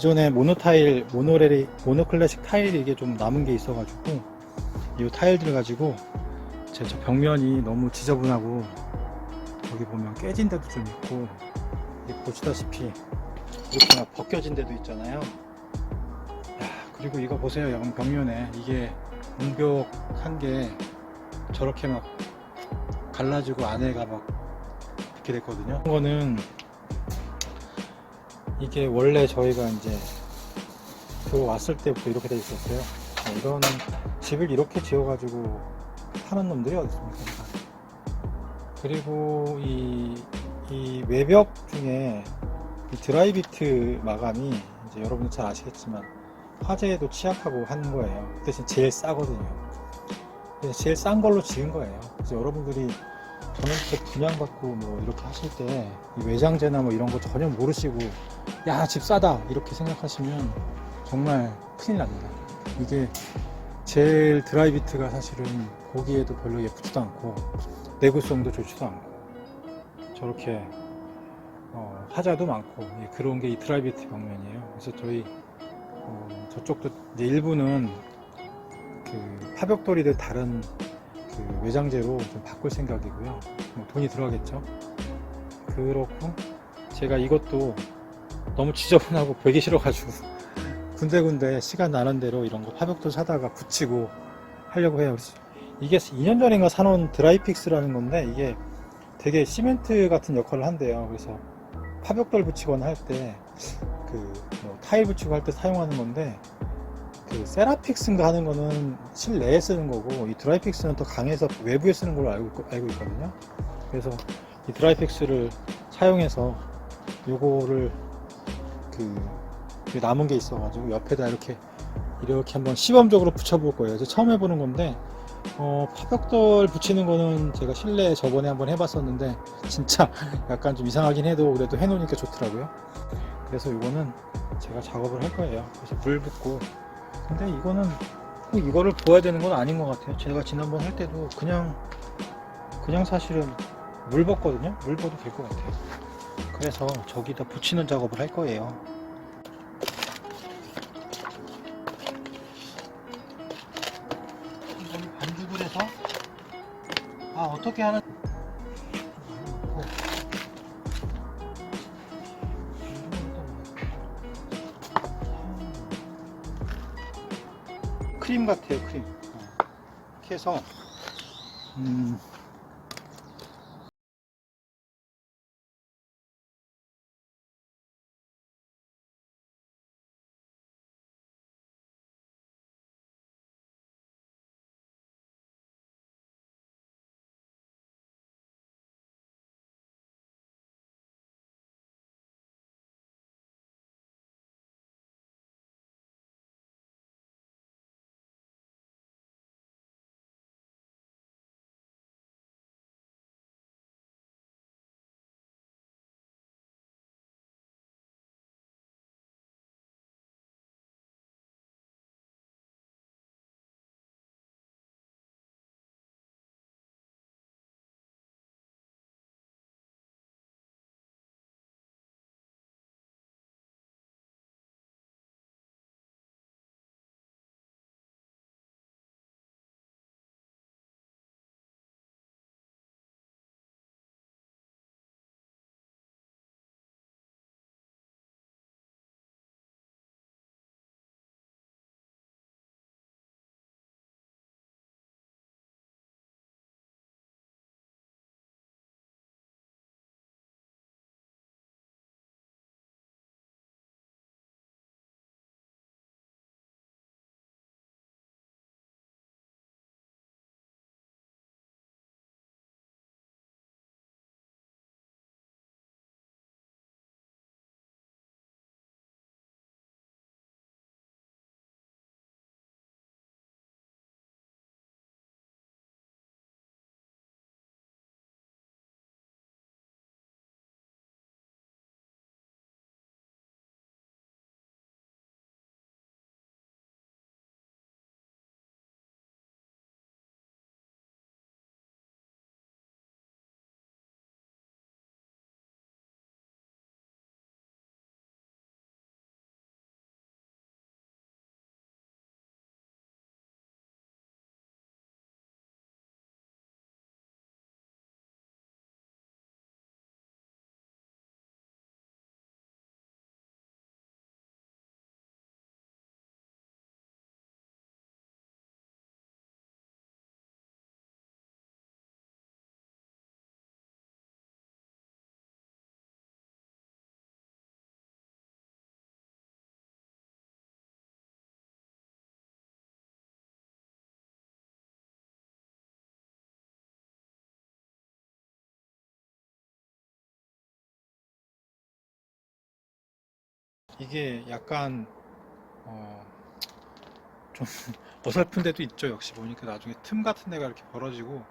기존에 모노 타일, 모노레리, 모노 클래식 타일이 이게 좀 남은 게 있어가지고 이 타일들 가지고 제저 벽면이 너무 지저분하고 여기 보면 깨진 데도 좀 있고 보시다시피 이렇게 막 벗겨진 데도 있잖아요. 야, 그리고 이거 보세요, 양 벽면에 이게 문벽한 게 저렇게 막 갈라지고 안에가 막 이렇게 됐거든요. 이거는 이게 원래 저희가 이제 들어왔을 때부터 이렇게 돼 있었어요. 어, 이런 집을 이렇게 지어가지고 파는 놈들이 어디 있습니까? 그리고 이, 이 외벽 중에 이 드라이비트 마감이 이제 여러분들 잘 아시겠지만 화재에도 취약하고 한 거예요. 그 대신 제일 싸거든요. 제일 싼 걸로 지은 거예요. 그래서 여러분들이 전원주택 분양받고 뭐 이렇게 하실 때이 외장재나 뭐 이런 거 전혀 모르시고 야 집 싸다 이렇게 생각하시면 정말 큰일 납니다. 이게 제일 드라이비트가 사실은 보기에도 별로 예쁘지도 않고 내구성도 좋지도 않고 저렇게 어, 하자도 많고 예, 그런 게 이 드라이비트 벽면이에요. 그래서 저희 어, 저쪽도 이제 일부는 그 파벽돌이들 다른 그 외장재로 좀 바꿀 생각이고요. 뭐 돈이 들어가겠죠. 그렇고 제가 이것도 너무 지저분하고 보기 싫어가지고 군데군데 시간 나는 대로 이런 거 파벽돌 사다가 붙이고 하려고 해요. 이게 2년 전인가 사놓은 드라이픽스라는 건데 이게 되게 시멘트 같은 역할을 한대요. 그래서 파벽돌 붙이거나 할 때 그 뭐 타일 붙이고 할 때 사용하는 건데 그 세라픽스인가 하는 거는 실내에 쓰는 거고 이 드라이픽스는 또 강해서 외부에 쓰는 걸로 알고, 있- 알고 있거든요. 그래서 이 드라이픽스를 사용해서 요거를 그, 그 남은 게 있어가지고 옆에다 이렇게 이렇게 한번 시범적으로 붙여볼 거예요. 이제 처음 해보는 건데 어, 파벽돌 붙이는 거는 제가 실내에 저번에 한번 해봤었는데 진짜 약간 좀 이상하긴 해도 그래도 해놓으니까 좋더라고요. 그래서 이거는 제가 작업을 할 거예요. 그래서 물 붓고 근데 이거는 꼭 이거를 부어야 되는 건 아닌 것 같아요. 제가 지난번 할 때도 그냥 그냥 사실은 물 붓거든요. 물 붓도 될 것 같아요. 그래서 저기다 붙이는 작업을 할 거예요. 어떻게 하는 크림 같아요 크림 어. 이렇게 해서 음, 이게 약간 어, 좀 어설픈 데도 있죠. 역시 보니까 나중에 틈 같은 데가 이렇게 벌어지고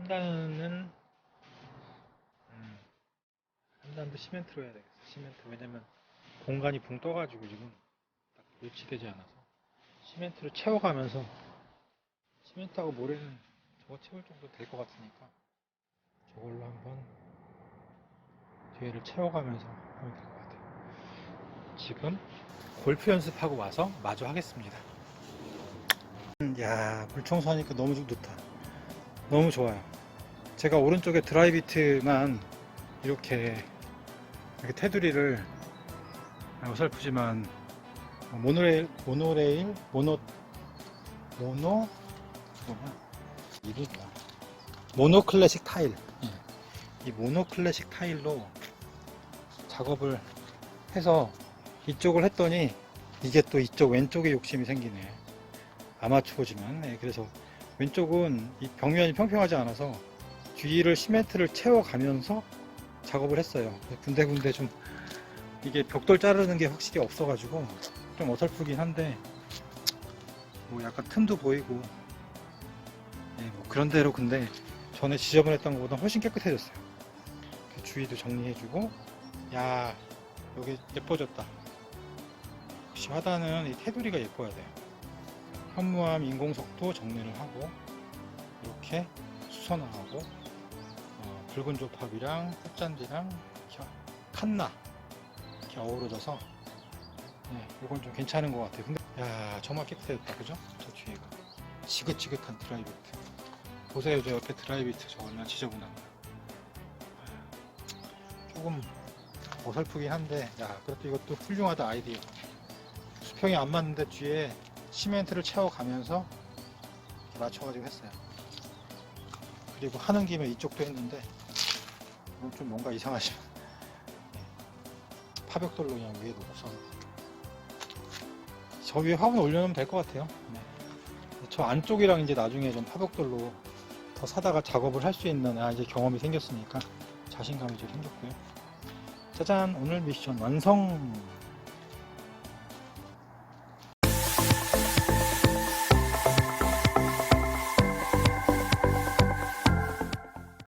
삼단은 음, 3단도 시멘트로 해야 되겠어. 시멘트 왜냐면 공간이 붕 떠가지고 지금 딱 배치되지 않아서 시멘트로 채워가면서 시멘트하고 모래는 저거 채울 정도 될 것 같으니까 저걸로 한번 뒤에를 채워가면서 하면 될 것 같아요. 지금 골프 연습하고 와서 마저 하겠습니다. 음, 야 물청소 하니까 너무 좋다. 너무 좋아요. 제가 오른쪽에 드라이비트만 이렇게 이렇게 테두리를 어설프지만 모노레일 모노레일 모노 모노 뭐냐 뭐야 모노 클래식 타일. 예. 이 모노 클래식 타일로 작업을 해서 이쪽을 했더니 이게 또 이쪽 왼쪽에 욕심이 생기네. 아마추어지만 예, 그래서 왼쪽은 이 벽면이 평평하지 않아서 뒤를 시멘트를 채워가면서 작업을 했어요. 군데군데 좀 이게 벽돌 자르는 게 확실히 없어가지고 좀 어설프긴 한데 뭐 약간 틈도 보이고 예, 뭐 그런 대로 근데 전에 지저분했던 것보다 훨씬 깨끗해졌어요. 이렇게 주위도 정리해주고 야 여기 예뻐졌다. 역시 화단은 이 테두리가 예뻐야 돼요. 현무암 인공석도 정리를 하고 이렇게 수선화하고 어, 붉은 조팝이랑 꽃잔디랑 겨- 칸나 이렇게 어우러져서 네, 이건 좀 괜찮은 것 같아요. 근데 야 정말 깨끗해졌다. 그죠? 저 뒤에가. 지긋지긋한 드라이비트. 보세요. 저 옆에 드라이비트 저 얼마나 지저분한 거 조금 어설프긴 한데 야 그래도 이것도 훌륭하다 아이디어. 수평이 안 맞는데 뒤에 시멘트를 채워가면서 맞춰가지고 했어요. 그리고 하는 김에 이쪽도 했는데 좀 뭔가 이상하지만 네. 파벽돌로 그냥 위에 놓고서. 저 위에 화분 올려놓으면 될 것 같아요. 네. 저 안쪽이랑 이제 나중에 좀 파벽돌로 더 사다가 작업을 할 수 있는 아 이제 경험이 생겼으니까 자신감이 좀 생겼고요. 짜잔! 오늘 미션 완성